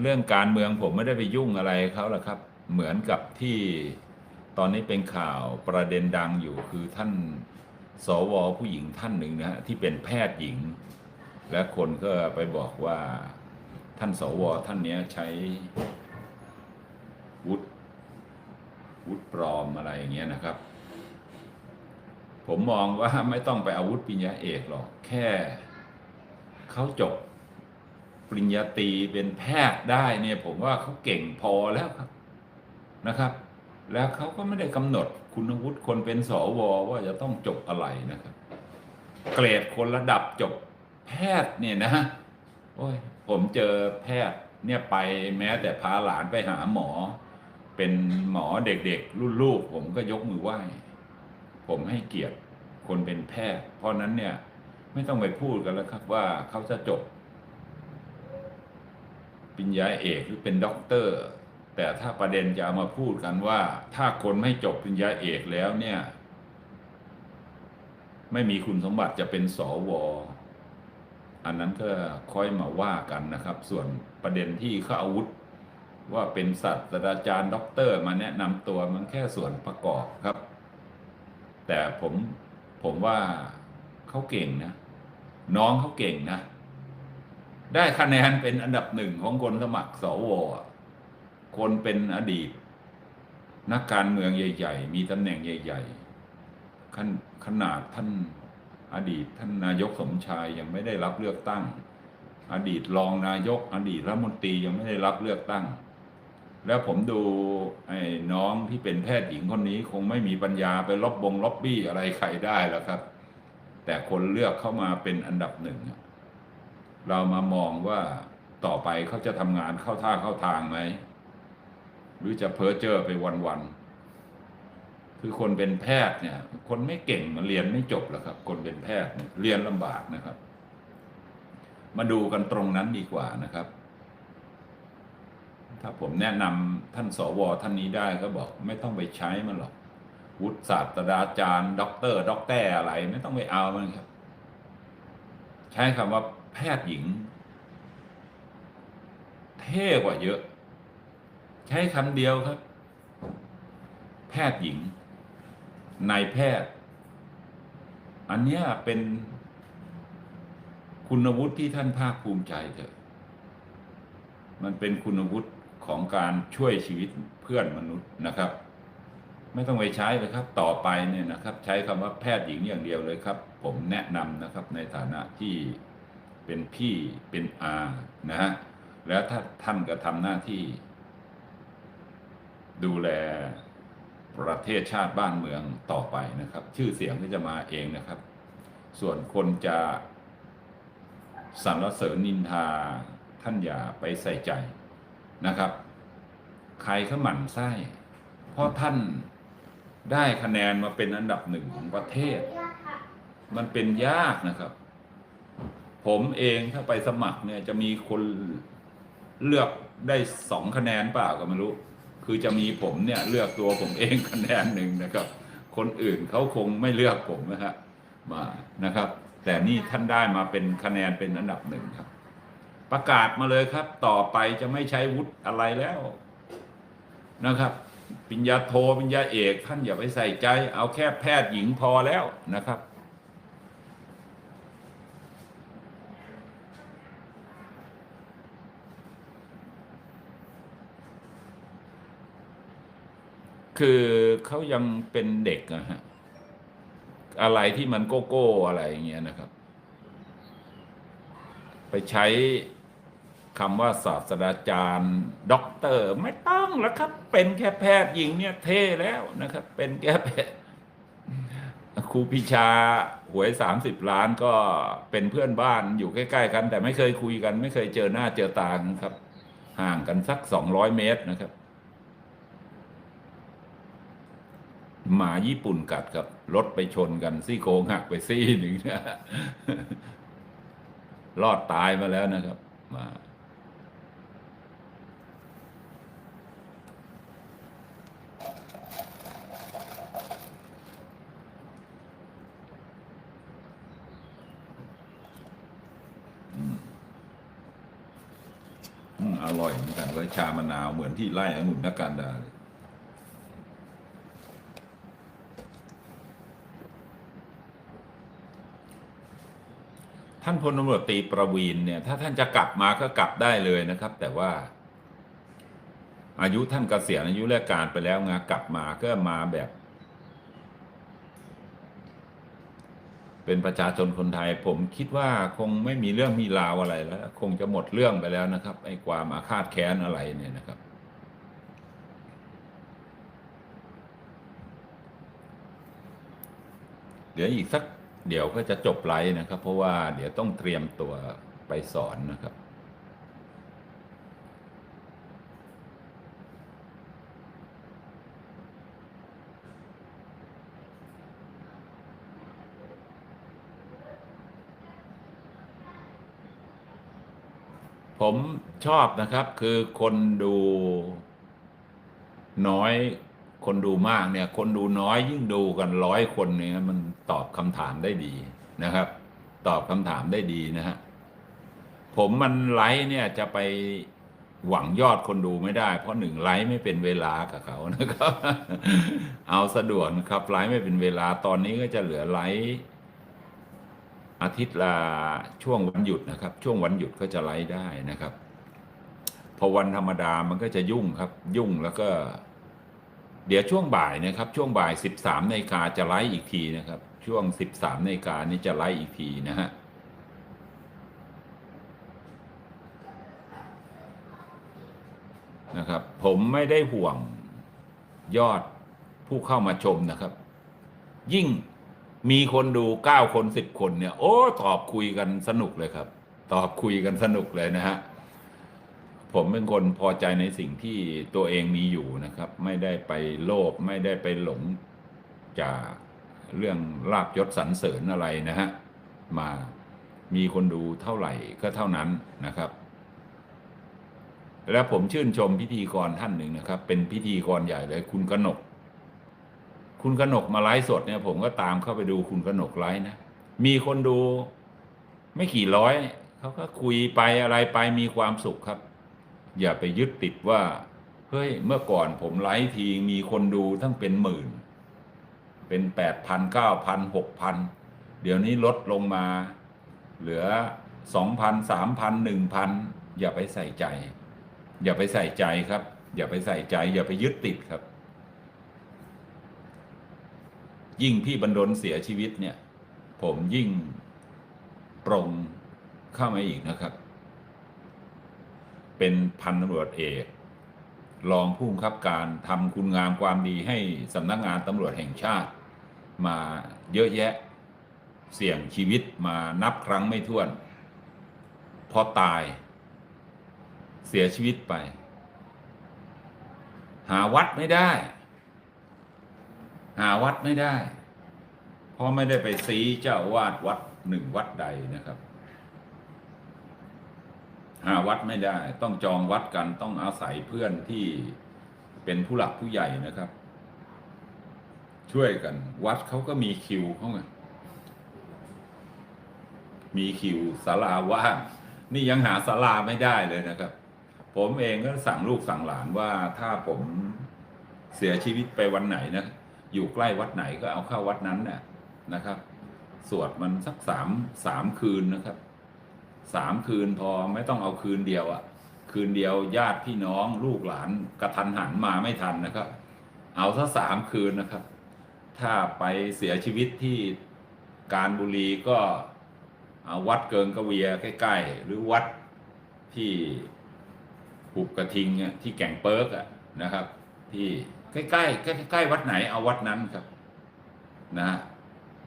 เรื่องการเมืองผมไม่ได้ไปยุ่งอะไรเขาหรอกครับ เหมือนกับที่ตอนนี้เป็นข่าวประเด็นดังอยู่คือท่านสวผู้หญิงท่านหนึ่งนะฮะที่เป็นแพทย์หญิง และคนก็ไปบอกว่าท่านสวท่านนี้ใช้วุฒิวุฒิปลอมอะไรอย่างเงี้ยนะครับ ผมมองว่าไม่ต้องไปอาวุธปริญญาเอกหรอก แค่เขาจบ ปริญญาตรีเป็นแพทย์ได้เนี่ยผมว่าเขาเก่งพอแล้วครับนะครับ แล้วเขาก็ไม่ได้กำหนดคุณวุฒิคนเป็นสวว่าจะต้องจบอะไรนะครับ เกรดคนระดับจบแพทย์เนี่ยนะโอ้ยผมเจอแพทย์เนี่ยไปแม้แต่พาหลานไปหาหมอ เป็นหมอเด็กๆรุ่นลูกผมก็ยกมือไหว้ ผมให้เกียรติคนเป็นแพทย์ เพราะนั้นเนี่ยไม่ต้องไปพูดกันแล้วครับว่าเขาจะจบ ปริญญาเอกหรือเป็นด็อกเตอร์ แต่ถ้าประเด็นจะเอามาพูดกันว่า ถ้าคนไม่จบปริญญาเอกแล้วเนี่ย ไม่มีคุณสมบัติจะเป็นสวอันนั้นก็ค่อยมาว่ากันนะครับ ส่วนประเด็นที่เขาอาวุธ ว่าเป็นศาสตราจารย์ด็อกเตอร์ มาแนะนำตัวมันแค่ส่วนประกอบครับ แต่ผมผมว่าเขาเก่งนะ น้องเขาเก่งนะ ได้คะแนนเป็นอันดับหนึ่งของคนสมัครสวคนเป็นอดีต นักการเมืองใหญ่ ๆ มีตำแหน่งใหญ่ ๆขนขนาดท่านอดีตท่านนายกสมชายยังไม่ได้รับเลือกตั้ง อดีตรองนายก อดีตรัฐมนตรียังไม่ได้รับเลือกตั้ง แล้วผมดูไอ้น้องที่เป็นแพทย์หญิงคนนี้คงไม่มีปัญญาไปล็อบบงล็อบบี้อะไรใครได้แล้วครับ แต่คนเลือกเข้ามาเป็นอันดับหนึ่งอะ เรามามองว่าต่อไปเขาจะทำงานเข้าท่าเข้าทางไหม หรือจะเพ้อเจ้อไปวันๆคือคนเป็นแพทย์เนี่ย คนไม่เก่งมาเรียนไม่จบหรอกครับ คนเป็นแพทย์เยเรียนลำบากนะครับ มาดูกันตรงนั้นดีกว่านะครับ ถ้าผมแนะนำท่านสวท่านนี้ได้ก็บอก ไม่ต้องไปใช้มันหรอกวุฒิศาสตราจารย์ ด็อกเตอร์ด็อกเตอร์อะไร ไม่ต้องไปเอามันครับ ใช้คำว่า แพทย์หญิง เท่กว่าเยอะ ใช้คำเดียวครับ แพทย์หญิงนายแพทย์ อันนี้เป็นคุณวุฒิที่ท่านภาคภูมิใจเถอะ มันเป็นคุณวุฒิของการช่วยชีวิตเพื่อนมนุษย์นะครับ ไม่ต้องไปใช้เลยครับ ต่อไปเนี่ยนะครับ ใช้คำว่าแพทย์หญิงอย่างเดียวเลยครับ ผมแนะนำนะครับในฐานะที่ เป็นพี่เป็นอานะฮะแล้วถ้าท่านก็ทำหน้าที่ ดูแลประเทศชาติบ้านเมืองต่อไปนะครับ ชื่อเสียงก็จะมาเองนะครับ ส่วนคนจะสรรเสริญนินทาท่านอย่าไปใส่ใจนะครับ ใครเขาหมั่นไส้ เพราะท่านได้คะแนนมาเป็นอันดับหนึ่งของประเทศ มันเป็นยากนะครับ ผมเองถ้าไปสมัครเนี่ยจะมีคนเลือกได้สองคะแนนเปล่าก็ไม่รู้ คือจะมีผมเนี่ยเลือกตัวผมเองคะแนนหนึ่งนะครับ คนอื่นเขาคงไม่เลือกผมนะฮะมานะครับ แต่นี่ท่านได้มาเป็นคะแนนเป็นอันดับหนึ่งครับ ประกาศมาเลยครับ ต่อไปจะไม่ใช้วุฒิอะไรแล้วนะครับปริญญาโทปริญญาเอกท่านอย่าไปใส่ใจ เอาแค่แพทย์หญิงพอแล้วนะครับ คือเขายังเป็นเด็กนะฮะอะไรที่มันโกโก้อะไรอย่างเงี้ยนะครับ ไปใช้คำว่าศาสตราจารย์ด็อกเตอร์ไม่ต้องแล้วครับ เป็นแค่แพทย์หญิงเนี่ยเท่แล้วนะครับ เป็นแค่แพทย์ครูพิชาหวยสามสิบล้านก็เป็นเพื่อนบ้านอยู่ใกล้ๆกัน แต่ไม่เคยคุยกัน ไม่เคยเจอหน้าเจอตากันครับ ห่างกันสักสองร้อยเมตรนะครับ หมาญี่ปุ่นกัดกับรถไปชนกันซี่โครงหักไปซี่หนึ่งนะรอดตายมาแล้วนะครับ มาอร่อยเหมือนกันเลยชามะนาวเหมือนที่ไร่องุ่นนักการดาเลย ท่านพลตำรวจตรีประวีนเนี่ย ถ้าท่านจะกลับมาก็กลับได้เลยนะครับ แต่ว่า อายุท่านเกษียณอายุราชการไปแล้วงากลับมาก็มาแบบ เป็นประชาชนคนไทย ผมคิดว่าคงไม่มีเรื่องมีราวอะไรแล้ว คงจะหมดเรื่องไปแล้วนะครับไอ้ความอาฆาตแค้นอะไรเนี่ยนะครับเดี๋ยวอีกสัก เดี๋ยวก็จะจบไลฟ์นะครับ เพราะว่าเดี๋ยวต้องเตรียมตัวไปสอนนะครับ ผมชอบนะครับคือคนดูน้อย คนดูมากเนี่ย คนดูน้อยยิ่งดูกันร้อยคนเนี่ยมันตอบคำถามได้ดีนะครับ ตอบคำถามได้ดีนะฮะผมมันไลฟ์เนี่ยจะไปหวังยอดคนดูไม่ได้ เพราะหนึ่งไลฟ์ไม่เป็นเวลากับเขานะครับ เอาสะดวกนะครับไลฟ์ไม่เป็นเวลาตอนนี้ก็จะเหลือไลฟ์อาทิตย์ละช่วงวันหยุดนะครับ ช่วงวันหยุดก็จะไลฟ์ได้นะครับ พอวันธรรมดามันก็จะยุ่งครับ ยุ่งแล้วก็ เดี๋ยวช่วงบ่ายนะครับ ช่วงบ่ายสิบสามนาฬิกาจะไลฟ์อีกทีนะครับ ช่วงสิบสามนาฬิกานี้จะไลฟ์อีกทีนะฮะนะครับ ผมไม่ได้ห่วงยอดผู้เข้ามาชมนะครับ ยิ่งมีคนดูเก้าคนสิบคนเนี่ย โอ้ ตอบคุยกันสนุกเลยครับ ตอบคุยกันสนุกเลยนะฮะ ผมเป็นคนพอใจในสิ่งที่ตัวเองมีอยู่นะครับ ไม่ได้ไปโลภไม่ได้ไปหลงจากเรื่องลาบยศสรรเสริญอะไรนะฮะมามีคนดูเท่าไหร่ก็เท่านั้นนะครับ และผมชื่นชมพิธีกรท่านหนึ่งนะครับ เป็นพิธีกรใหญ่เลยคุณกนก คุณกนกมาไลฟ์สดเนี่ยผมก็ตามเข้าไปดูคุณกนกไลฟ์นะ มีคนดูไม่กี่ร้อยเขาก็คุยไปอะไรไปมีความสุขครับ อย่าไปยึดติดว่าเฮ้ยเมื่อก่อนผมไลฟ์ทีมีคนดูทั้งเป็นหมื่น เป็นแปดพันเก้าพันหกพันเดี๋ยวนี้ลดลงมา เหลือสองพันสามพันหนึ่งพันอย่าไปใส่ใจ อย่าไปใส่ใจครับ อย่าไปใส่ใจ อย่าไปยึดติดครับ ยิ่งพี่บรรดลเสียชีวิตเนี่ย ผมยิ่งปรงเข้ามาอีกนะครับ เป็นพันตำรวจเอกรองผู้บังคับการทำคุณงามความดีให้สำนักงานตำรวจแห่งชาติ มาเยอะแยะเสี่ยงชีวิตมานับครั้งไม่ถ้วน พอตายเสียชีวิตไป หาวัดไม่ได้ หาวัดไม่ได้ เพราะไม่ได้ไปซีเจ้าวาดวัดหนึ่งวัดใดนะครับ หาวัดไม่ได้ ต้องจองวัดกันต้องอาศัยเพื่อนที่เป็นผู้หลักผู้ใหญ่นะครับ ช่วยกัน วัดเขาก็มีคิวเขาไงมีคิวศาลาว่างนี่ยังหาศาลาไม่ได้เลยนะครับ ผมเองก็สั่งลูกสั่งหลานว่าถ้าผมเสียชีวิตไปวันไหนนะอยู่ใกล้วัดไหนก็เอาเข้าวัดนั้นน่ะนะครับ สวดมันสักสามสามคืนนะครับ สามคืนพอไม่ต้องเอาคืนเดียวอะ่ะ คืนเดียวญาติพี่น้องลูกหลานกระทันหันมาไม่ทันนะครับ เอาซะสามคืนนะครับ ถ้าไปเสียชีวิตที่การบุรีก็วัดเกิงกระเวียใกล้ ๆ หรือวัดที่หุบกระทิงที่แก่งเปิร์กะนะครับ ที่ใกล้ๆใกล้ใกล้ๆวัดไหนเอาวัดนั้นครับ นะฮะ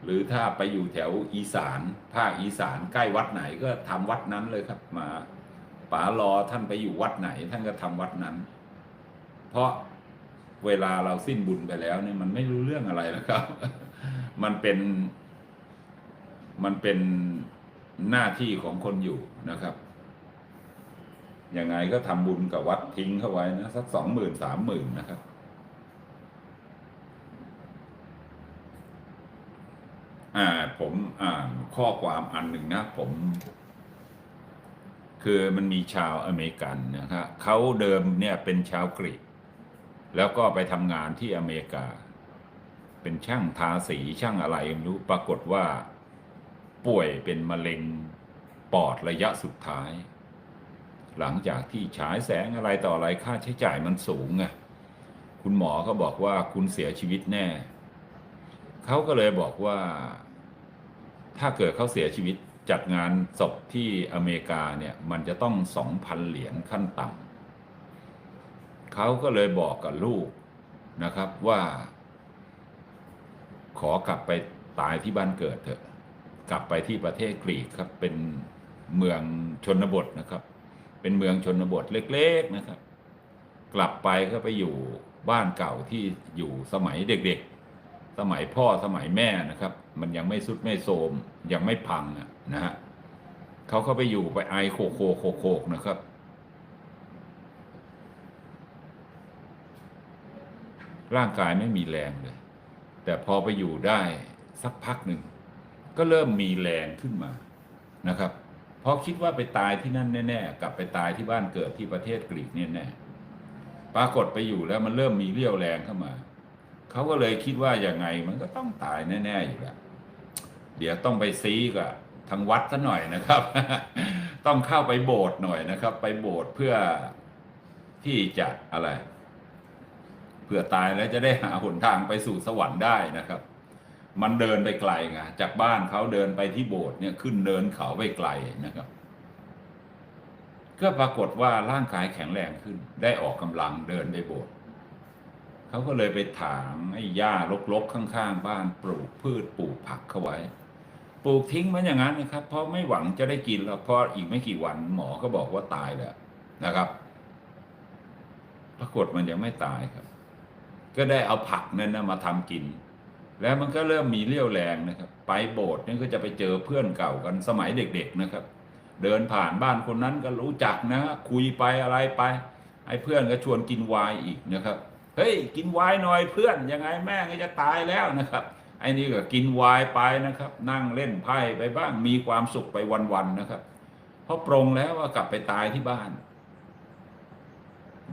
หรือถ้าไปอยู่แถวอีสานภาคอีสานใกล้วัดไหนก็ทำวัดนั้นเลยครับ มาป๋ารอท่านไปอยู่วัดไหน ท่านก็ทำวัดนั้น เพราะเวลาเราสิ้นบุญไปแล้วเนี่ยมันไม่รู้เรื่องอะไรแล้วครับ มันเป็น มันเป็นหน้าที่ของคนอยู่นะครับยังไงก็ทำบุญกับวัดทิ้งเข้าไว้นะสักสองหมื่นสามหมื่นนะครับ อ่า ผมอ่านข้อความอันหนึ่งนะผม คือมันมีชาวอเมริกันนะครับเขาเดิมเนี่ยเป็นชาวกรีกแล้วก็ไปทำงานที่อเมริกา เป็นช่างทาสีช่างอะไรไม่รู้ปรากฏว่า ป่วยเป็นมะเร็งปอดระยะสุดท้าย หลังจากที่ฉายแสงอะไรต่ออะไรค่าใช้จ่ายมันสูงไงคุณหมอก็บอกว่าคุณเสียชีวิตแน่ เขาก็เลยบอกว่า ถ้าเกิดเขาเสียชีวิตจัดงานศพที่อเมริกาเนี่ยมันจะต้องสองพันเหรียญขั้นต่ำเขาก็เลยบอกกับลูกนะครับว่า ขอกลับไปตายที่บ้านเกิดเถอะ กลับไปที่ประเทศกรีกครับ เป็นเมืองชนบทนะครับ เป็นเมืองชนบทเล็ก ๆนะครับ กลับไปก็ไปอยู่บ้านเก่าที่อยู่สมัยเด็กๆ สมัยพ่อสมัยแม่นะครับ มันยังไม่สุดไม่โทมยังไม่พังนะฮะเขาเข้าไปอยู่ไปไอโคโคโคโคกนะครับ ร่างกายไม่มีแรงเลย แต่พอไปอยู่ได้สักพักหนึ่ง ก็เริ่มมีแรงขึ้นมานะครับเพราะคิดว่าไปตายที่นั่นแน่ๆกลับไปตายที่บ้านเกิดที่ประเทศกรีกแน่ๆปรากฏไปอยู่แล้วมันเริ่มมีเรี่ยวแรงเข้ามา เขาก็เลยคิดว่าอย่างไงมันก็ต้องตายแน่ๆอยู่แล้วเดี๋ยวต้องไปซีกับทางวัดซะหน่อยนะครับ ต้องเข้าไปโบสถ์หน่อยนะครับ ไปโบสถ์เพื่อที่จะอะไร เพื่อตายแล้วจะได้หาหนทางไปสู่สวรรค์ได้นะครับ มันเดินไปไกลไงจากบ้านเขาเดินไปที่โบสถ์เนี่ยขึ้นเดินเขาไปไกลนะครับก็ปรากฏว่าร่างกายแข็งแรงขึ้น ได้ออกกำลังเดินไปโบสถ์ เขาก็เลยไปถางไอ้หญ้ารกๆข้างๆ บ้านปลูกพืชปลูกผักเข้าไว้ ปลูกทิ้งมันอย่างนั้นนะครับ เพราะไม่หวังจะได้กินแล้วเพราะอีกไม่กี่วันหมอก็บอกว่าตายแล้วนะครับ ปรากฏมันยังไม่ตายครับ ก็ได้เอาผักนั้นนะมาทำกิน แล้วมันก็เริ่มมีเรี่ยวแรงนะครับ ไปโบสถ์นี่ก็จะไปเจอเพื่อนเก่ากันสมัยเด็ก ๆนะครับ เดินผ่านบ้านคนนั้นก็รู้จักนะคุยไปอะไรไปไอ้เพื่อนก็ชวนกินวน์อีกนะครับ เฮ้ยกินไวน์หน่อยเพื่อนยังไงแม่งก็จะตายแล้วนะครับไอ้นี่ก็กินไวน์ไปนะครับ นั่งเล่นไพ่ไปบ้างมีความสุขไปวันๆนะครับ เพราะปรงแล้วว่ากลับไปตายที่บ้าน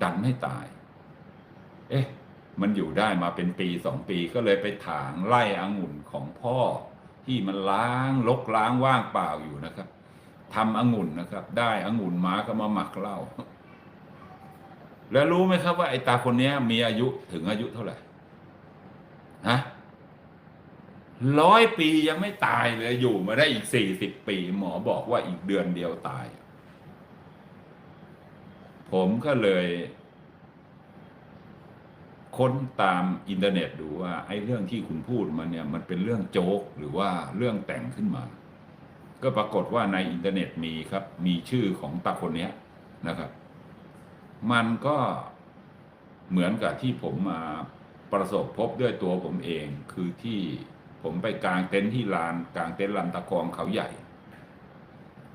ดันไม่ตาย เอ๊ะ มันอยู่ได้มาเป็นปีสองปีก็เลยไปถางไล่องุ่นของพ่อ ที่มันล้างลกล้างว่างเปล่าอยู่นะครับทำองุ่นนะครับ ได้องุ่นมาก็มาหมักเหล้า แล้วรู้ไหมครับว่าไอ้ตาคนนี้มีอายุถึงอายุเท่าไหร่ฮะร้อยปียังไม่ตายเลยอยู่มาได้อีกสี่สิบปี หมอบอกว่าอีกเดือนเดียวตาย ผมก็เลย ค้นตามอินเทอร์เน็ตดูว่า ไอ้เรื่องที่คุณพูดมาเนี่ย มันเป็นเรื่องโจ๊กหรือว่าเรื่องแต่งขึ้นมา ก็ปรากฏว่าในอินเทอร์เน็ตมีครับ มีชื่อของตาคนนี้นะครับ มันก็เหมือนกับที่ผมมาประสบพบด้วยตัวผมเองคือที่ผมไปกางเต็นท์ที่ลานกางเต็นท์ลำตะกองเขาใหญ่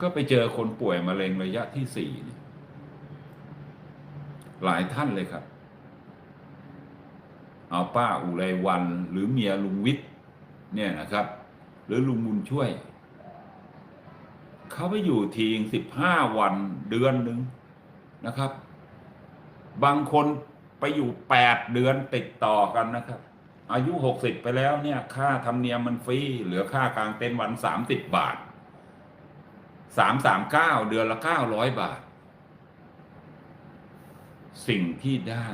ก็ไปเจอคนป่วยมะเร็งระยะที่สี่หลายท่านเลยครับ เอาป้าอุไรวันหรือเมียลุงวิทย์เนี่ยนะครับ หรือลุงบุญช่วย เขาไปอยู่ทีงสิบห้าวันเดือนหนึ่งนะครับ บางคนไปอยู่แปดเดือนติดต่อกันนะครับ อายุหกสิบไปแล้วเนี่ย ค่าธรรมเนียมมันฟรีเหลือค่ากลางเต็นท์วันสามสิบบาทสามสามเก้าเดือนละเก้าร้อยบาท สิ่งที่ได้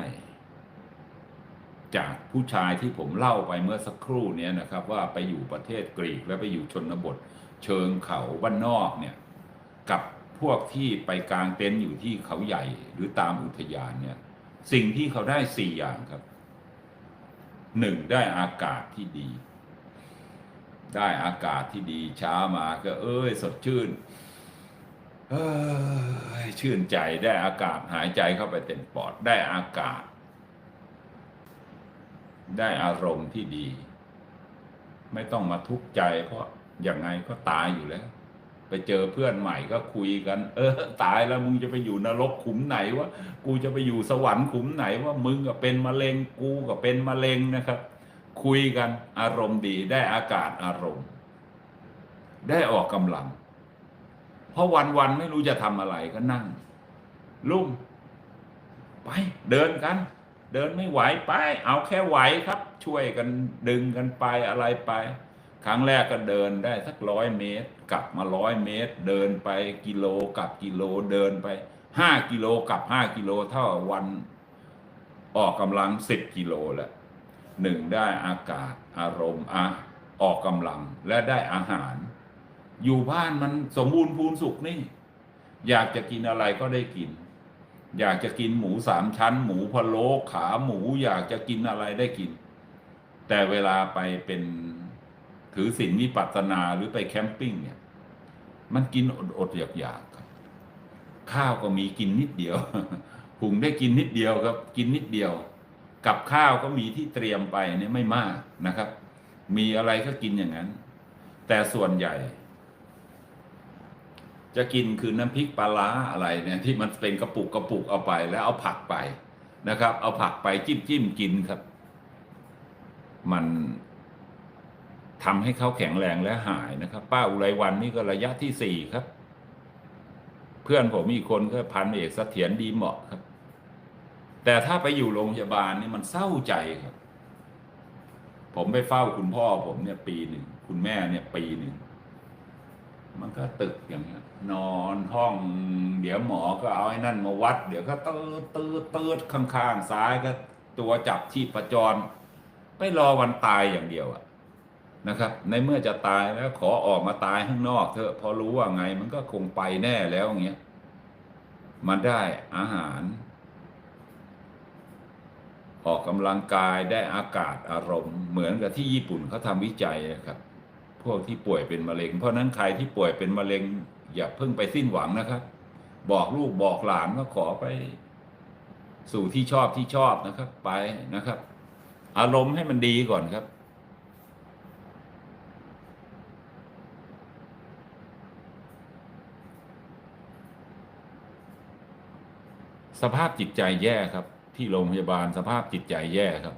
จากผู้ชายที่ผมเล่าไปเมื่อสักครู่เนี้ยนะครับ ว่าไปอยู่ประเทศกรีกแล้วไปอยู่ชนบท เชิงเขาบ้านนอกเนี่ย กับ พวกที่ไปกางเต็นท์อยู่ที่เขาใหญ่หรือตามอุทยานเนี่ย สิ่งที่เขาได้สี่อย่างครับหนึ่งได้อากาศที่ดี ได้อากาศที่ดีเช้ามาก็เอ้ย สดชื่นเอ้ยชื่นใจได้อากาศหายใจเข้าไปเต็มปอดได้อากาศ ได้อารมณ์ที่ดี ไม่ต้องมาทุกข์ใจเพราะอยังไงก็ตายอยู่แล้ว ไปเจอเพื่อนใหม่ก็คุยกัน เออ ตายแล้วมึงจะไปอยู่นรกขุมไหนวะกูจะไปอยู่สวรรค์ขุมไหนว่ามึงก็เป็นมะเร็งกูก็เป็นมะเร็งนะครับ คุยกันอารมณ์ดีได้อากาศอารมณ์ ได้ออกกำลัง เพราะวันวันๆไม่รู้จะทำอะไรก็นั่ง ลุ่มไปเดินกัน เดินไม่ไหวไป เอาแค่ไหวครับ ช่วยกันดึงกันไปอะไรไป ครั้งแรกก็เดินได้สักร้อยเมตร กลับมาร้อยเมตร เดินไปกิโลกลับกิโลเดินไปห้ากิโลกลับห้ากิโลเท่าวันออกกำลังสิบกิโลแหละหนึ่งได้อากาศอารมณ์อะออกกำลังและได้อาหาร อยู่บ้านมันสมบูรณ์พูนสุขนี่ อยากจะกินอะไรก็ได้กิน อยากจะกินหมูสามชั้น หมูพะโล้ขาหมูอยากจะกินอะไรได้กิน แต่เวลาไปเป็น ถือศีลวิปัสสนาหรือไปแคมปิ้งเนี่ย มันกินอดอดอยากๆครับ ข้าวก็มีกินนิดเดียวหุงได้กินนิดเดียวครับ กินนิดเดียว กับข้าวก็มีที่เตรียมไปเนี่ยไม่มากนะครับ มีอะไรก็กินอย่างนั้น แต่ส่วนใหญ่ จะกินคือน้ำพริกปลาร้าอะไรเนี่ย ที่มันเป็นกระปุกกระปุกเอาไป แล้วเอาผักไปนะครับ เอาผักไปจิ้มจิ้มกินครับ มัน ทำให้เขาแข็งแรงและหายนะครับ ป้าอุไรวันนี่ก็ระยะที่สี่ครับ เพื่อนผมอีกคนก็พันเอกเสถียรดีเหมาะครับ แต่ถ้าไปอยู่โรงพยาบาลนี่มันเศร้าใจครับ ผมไปเฝ้าคุณพ่อผมเนี่ยปีหนึ่งคุณแม่เนี่ยปีหนึ่งมันก็ตึกอย่างเงี้ยนอนห้อง เดี๋ยวหมอก็เอาไอ้นั่นมาวัด เดี๋ยวก็ตืดตืดตืดข้างๆซ้ายก็ตัวจับชีพจร ไปรอวันตายอย่างเดียวอะ นะครับ ในเมื่อจะตายแล้วขอออกมาตายข้างนอกเถอะพอรู้ว่าไงมันก็คงไปแน่แล้วอย่างเงี้ยมันได้อาหาร ออกกำลังกายได้อากาศอารมณ์ เหมือนกับที่ญี่ปุ่นเขาทำวิจัยนะครับ พวกที่ป่วยเป็นมะเร็ง เพราะฉะนั้นใครที่ป่วยเป็นมะเร็ง อย่าเพิ่งไปสิ้นหวังนะครับ บอกลูกบอกหลานว่าขอไป สู่ที่ชอบที่ชอบนะครับ ไปนะครับ อารมณ์ให้มันดีก่อนครับ สภาพจิตใจแย่ครับ ที่โรงพยาบาลสภาพจิตใจแย่ครับ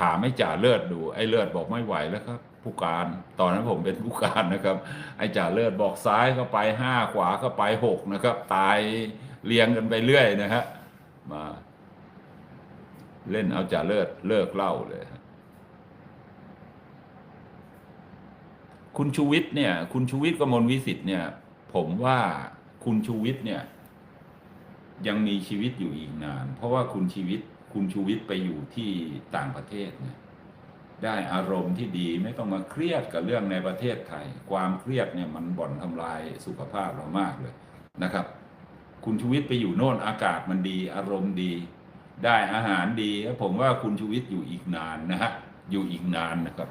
ถามให้จ่าเลิศดู ไอ้เลิศบอกไม่ไหวแล้วครับ ผู้การตอนนั้นผมเป็นผู้การนะครับ ไอ้จ่าเลิศบอกซ้ายก็ไปห้าขวาก็ไปหกนะครับ ตายเรียงกันไปเรื่อยนะฮะมา เล่นเอาจ่าเลิศเลิกเล่าเลย คุณชูวิทย์เนี่ย คุณชูวิทย์กมลวิสิทธิ์เนี่ย ผมว่าคุณชูวิทย์เนี่ย ยังมีชีวิตอยู่อีกนาน เพราะว่าคุณชีวิตคุณชูวิทย์ไปอยู่ที่ต่างประเทศเนี่ยได้อารมณ์ที่ดีไม่ต้องมาเครียดกับเรื่องในประเทศไทย ความเครียดเนี่ยมันบ่อนทำลายสุขภาพเรามากเลยนะครับ คุณชูวิทย์ไปอยู่โน่นอากาศมันดี อารมณ์ดี ได้อาหารดีผมว่าคุณชูวิทย์อยู่อีกนานนะฮะอยู่อีกนานนะครับ